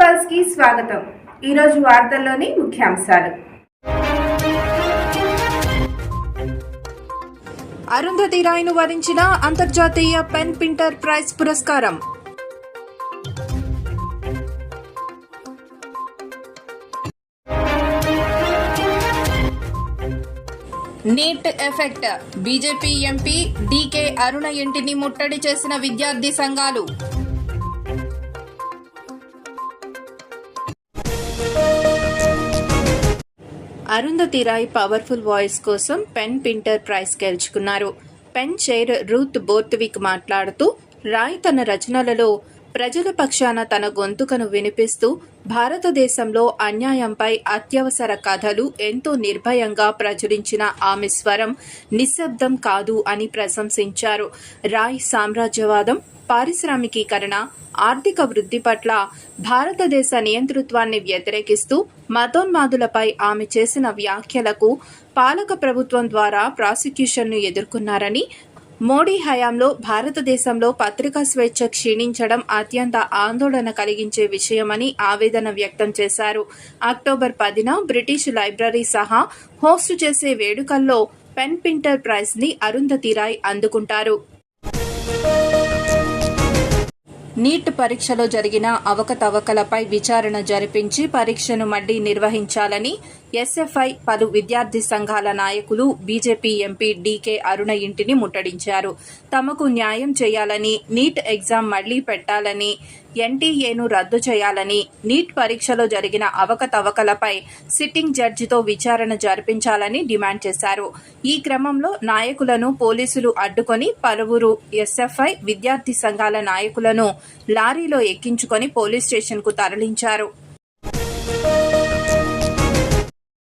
పల్స్కి స్వాగతం. ఈరోజు వార్తల్లోని ముఖ్యాంశాలు. అరుంధతి రాయ్ను వరించిన అంతర్జాతీయ పెన్ పింటర్ ప్రైజ్ పురస్కారం. NEET effect. BJP MP DK Aruna ఇంటిని ముట్టడి చేసిన విద్యార్థి సంఘాలు. అరుంధతి రాయ్ పవర్ఫుల్ వాయిస్ కోసం పెన్ పింటర్ ప్రైజ్ గెలుచుకున్నారు. పెన్ చైర్ రూత్ బోర్త్విక్ మాట్లాడుతూ రాయ్ తన రచనలలో ప్రజల పక్షాన తన గొంతుకను వినిపిస్తూ భారతదేశంలో అన్యాయంపై అత్యవసర కథలు ఎంతో నిర్భయంగా ప్రచురించిన ఆమె స్వరం నిశ్శబ్దం కాదు అని ప్రశంసించారు. రాయ్ సామ్రాజ్యవాదం పారిశ్రామికీకరణ ఆర్థిక వృద్ధి పట్ల భారతదేశ నియంతృత్వాన్ని వ్యతిరేకిస్తూ మతోన్మాదులపై ఆమె చేసిన వ్యాఖ్యలకు పాలక ప్రభుత్వం ద్వారా ప్రాసిక్యూషన్ను ఎదుర్కొన్నారని మోడీ హయాంలో భారతదేశంలో పత్రికా స్వేచ్ఛ క్షీణించడం అత్యంత ఆందోళన కలిగించే విషయమని ఆవేదన వ్యక్తం చేశారు. అక్టోబర్ పదిన బ్రిటిష్ లైబ్రరీ సహా హోస్ట్ చేసే వేడుకల్లో పెన్ పింటర్ ప్రైజ్ని అరుంధతి రాయ్ అందుకుంటారు. నీట్ పరీక్షలో జరిగిన అవకతవకలపై విచారణ జరిపించి పరీక్షను మళ్ళీ నిర్వహించాలని ఎస్ఎఫ్ఐ పలు విద్యార్థి సంఘాల నాయకులు బీజేపీ ఎంపీ డీకే అరుణ ఇంటిని ముట్టడించారు. తమకు న్యాయం చేయాలని నీట్ ఎగ్జామ్ మళ్ళీ పెట్టాలని ఎన్టీఏను రద్దు చేయాలని నీట్ పరీక్షలో జరిగిన అవకతవకలపై సిట్టింగ్ జడ్జితో విచారణ జరిపించాలని డిమాండ్ చేశారు. ఈ క్రమంలో నాయకులను పోలీసులు అడ్డుకొని పలువురు ఎస్ఎఫ్ఐ విద్యార్థి సంఘాల నాయకులను లారీలో ఎక్కించుకొని పోలీస్ స్టేషన్కు తరలించారు.